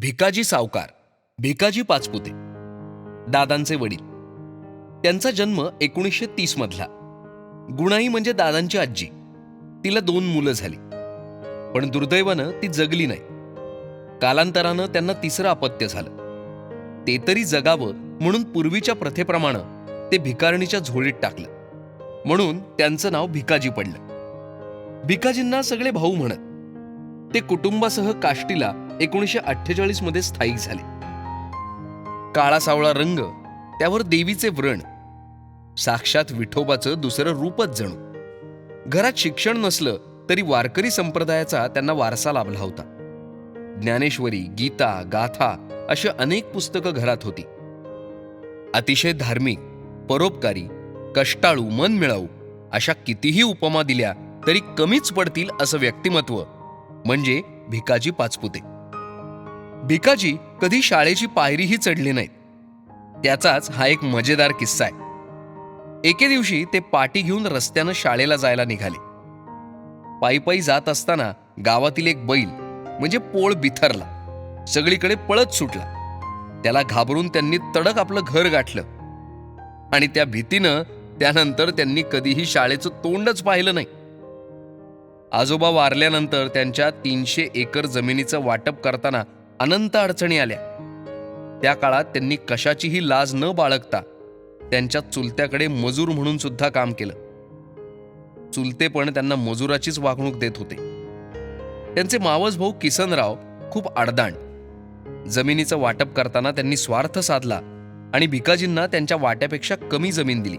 भिकाजी सावकार भिकाजी पाचपुते दादांचे वडील. त्यांचा जन्म एकोणीसशे तीस मधला. गुणाई म्हणजे दादांची आजी. तिला दोन मुलं झाली. पण दुर्दैवानं ती जगली नाही. कालांतरानं त्यांना तिसरं अपत्य झालं. ते तरी जगावं म्हणून पूर्वीच्या प्रथेप्रमाणे ते भिकारणीच्या झोळीत टाकलं. म्हणून त्यांचं नाव भिकाजी पडलं. भिकाजींना सगळे भाऊ म्हणत ते कुटुंबासह काष्टीला एकोणीसशे अठ्ठेचाळीसमध्ये स्थायिक झाले. काळा सावळा रंग त्यावर देवीचे व्रण साक्षात विठोबाचं दुसरं रूपच जणू. घरात शिक्षण नसलं तरी वारकरी संप्रदायाचा त्यांना वारसा लाभला होता. ज्ञानेश्वरी गीता गाथा अशी अनेक पुस्तकं घरात होती. अतिशय धार्मिक परोपकारी कष्टाळू मन मिळावू अशा कितीही उपमा दिल्या तरी कमीच पडतील असं व्यक्तिमत्व म्हणजे भिकाजी पाचपुते. भिकाजी कधी शाळेची पायरीही चढली नाहीत. त्याचाच हा एक मजेदार किस्सा आहे. एके दिवशी ते पाटी घेऊन रस्त्यानं शाळेला जायला निघाले. पायी पायी जात असताना गावातील एक बैल म्हणजे पोळ बिथरला. सगळीकडे पळत सुटला. त्याला घाबरून त्यांनी तडक आपलं घर गाठलं. आणि त्या भीतीनं त्यानंतर त्यांनी कधीही शाळेचं तोंडच पाहिलं नाही. आजोबा वारल्यानंतर त्यांच्या तीनशे एकर जमिनीचं वाटप करताना अनंत अडचणी आल्या. त्या काळात त्यांनी कशाचीही लाज न बाळगता त्यांच्या चुलत्याकडे मजूर म्हणून सुद्धा काम केलं. चुलते पण त्यांना मजुराचीच वागणूक देत होते. त्यांचे मावस भाऊ किसनराव खूप आडदांड. जमिनीचं वाटप करताना त्यांनी स्वार्थ साधला आणि भिकाजींना त्यांच्या वाट्यापेक्षा कमी जमीन दिली.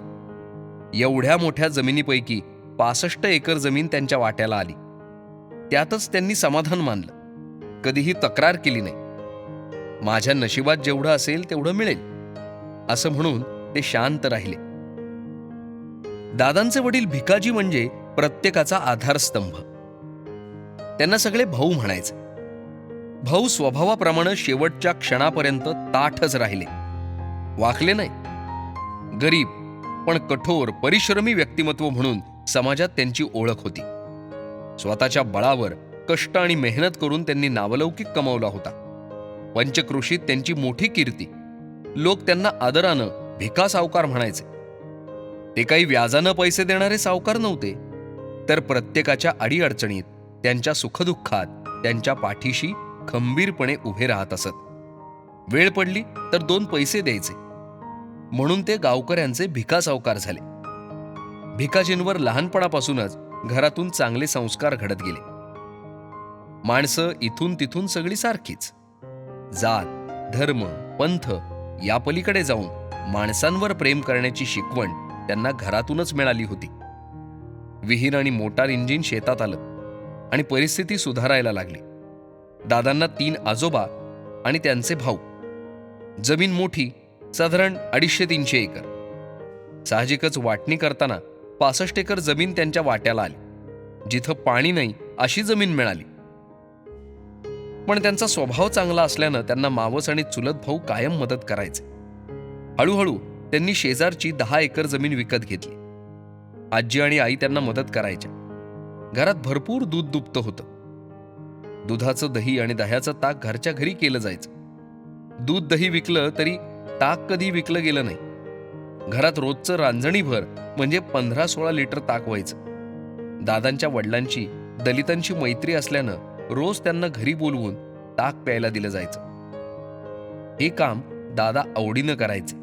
एवढ्या मोठ्या जमिनीपैकी पासष्ट एकर जमीन त्यांच्या वाट्याला आली. त्यातच त्यांनी समाधान मानलं. कधीही तक्रार केली नाही. माझ्या नशिबात जेवढं असेल तेवढं मिळेल असं म्हणून ते शांत राहिले. दादांचे वडील भिकाजी म्हणजे प्रत्येकाचा आधारस्तंभ. त्यांना सगळे भाऊ म्हणायचे. भाऊ स्वभावाप्रमाणे शेवटच्या क्षणापर्यंत ताठच राहिले. वाकले नाही. गरीब पण कठोर परिश्रमी व्यक्तिमत्व म्हणून समाजात त्यांची ओळख होती. स्वतःच्या बळावर कष्ट आणि मेहनत करून त्यांनी नावलौकिक कमावला होता. पंचकृषीत त्यांची मोठी कीर्ती. लोक त्यांना आदरानं भिका सावकार म्हणायचे. ते काही व्याजानं पैसे देणारे सावकार नव्हते तर प्रत्येकाच्या अडीअडचणीत त्यांच्या सुखदुःखात त्यांच्या पाठीशी खंबीरपणे उभे राहत असत. वेळ पडली तर दोन पैसे द्यायचे. म्हणून ते गावकऱ्यांचे भिका सावकार झाले. भिकाजींवर लहानपणापासूनच घरातून चांगले संस्कार घडत गेले. माणसं इथून तिथून सगळी सारखीच. जात धर्म पंथ या पलीकडे जाऊन माणसांवर प्रेम करण्याची शिकवण त्यांना घरातूनच मिळाली होती. विहीर आणि मोटार इंजिन शेतात आलं आणि परिस्थिती सुधारायला लागली. दादांना तीन आजोबा आणि त्यांचे भाऊ. जमीन मोठी साधारण अडीचशे तीनशे एकर. साहजिकच वाटणी करताना पासष्ट एकर जमीन त्यांच्या वाट्याला आली. जिथं पाणी नाही अशी जमीन मिळाली. पण त्यांचा स्वभाव चांगला असल्यानं त्यांना मावस आणि चुलत भाऊ कायम मदत करायचे. हळूहळू त्यांनी शेजारची दहा एकर जमीन विकत घेतली. आजी आणि आई त्यांना मदत करायच्या. घरात भरपूर दूध दुभतं होतं. दुधाचं दही आणि दह्याचं ताक घरच्या घरी केलं जायचं. दूध दही विकलं तरी ताक कधी विकलं गेलं नाही. घरात रोजचं रांजणीभर म्हणजे पंधरा सोळा लिटर ताक व्हायचं. दादांच्या वडिलांची दलितांची मैत्री असल्यानं रोज त्यांना घरी बोलवून ताक प्यायला दिलं जायचं. हे काम दादा आवडीनं करायचे.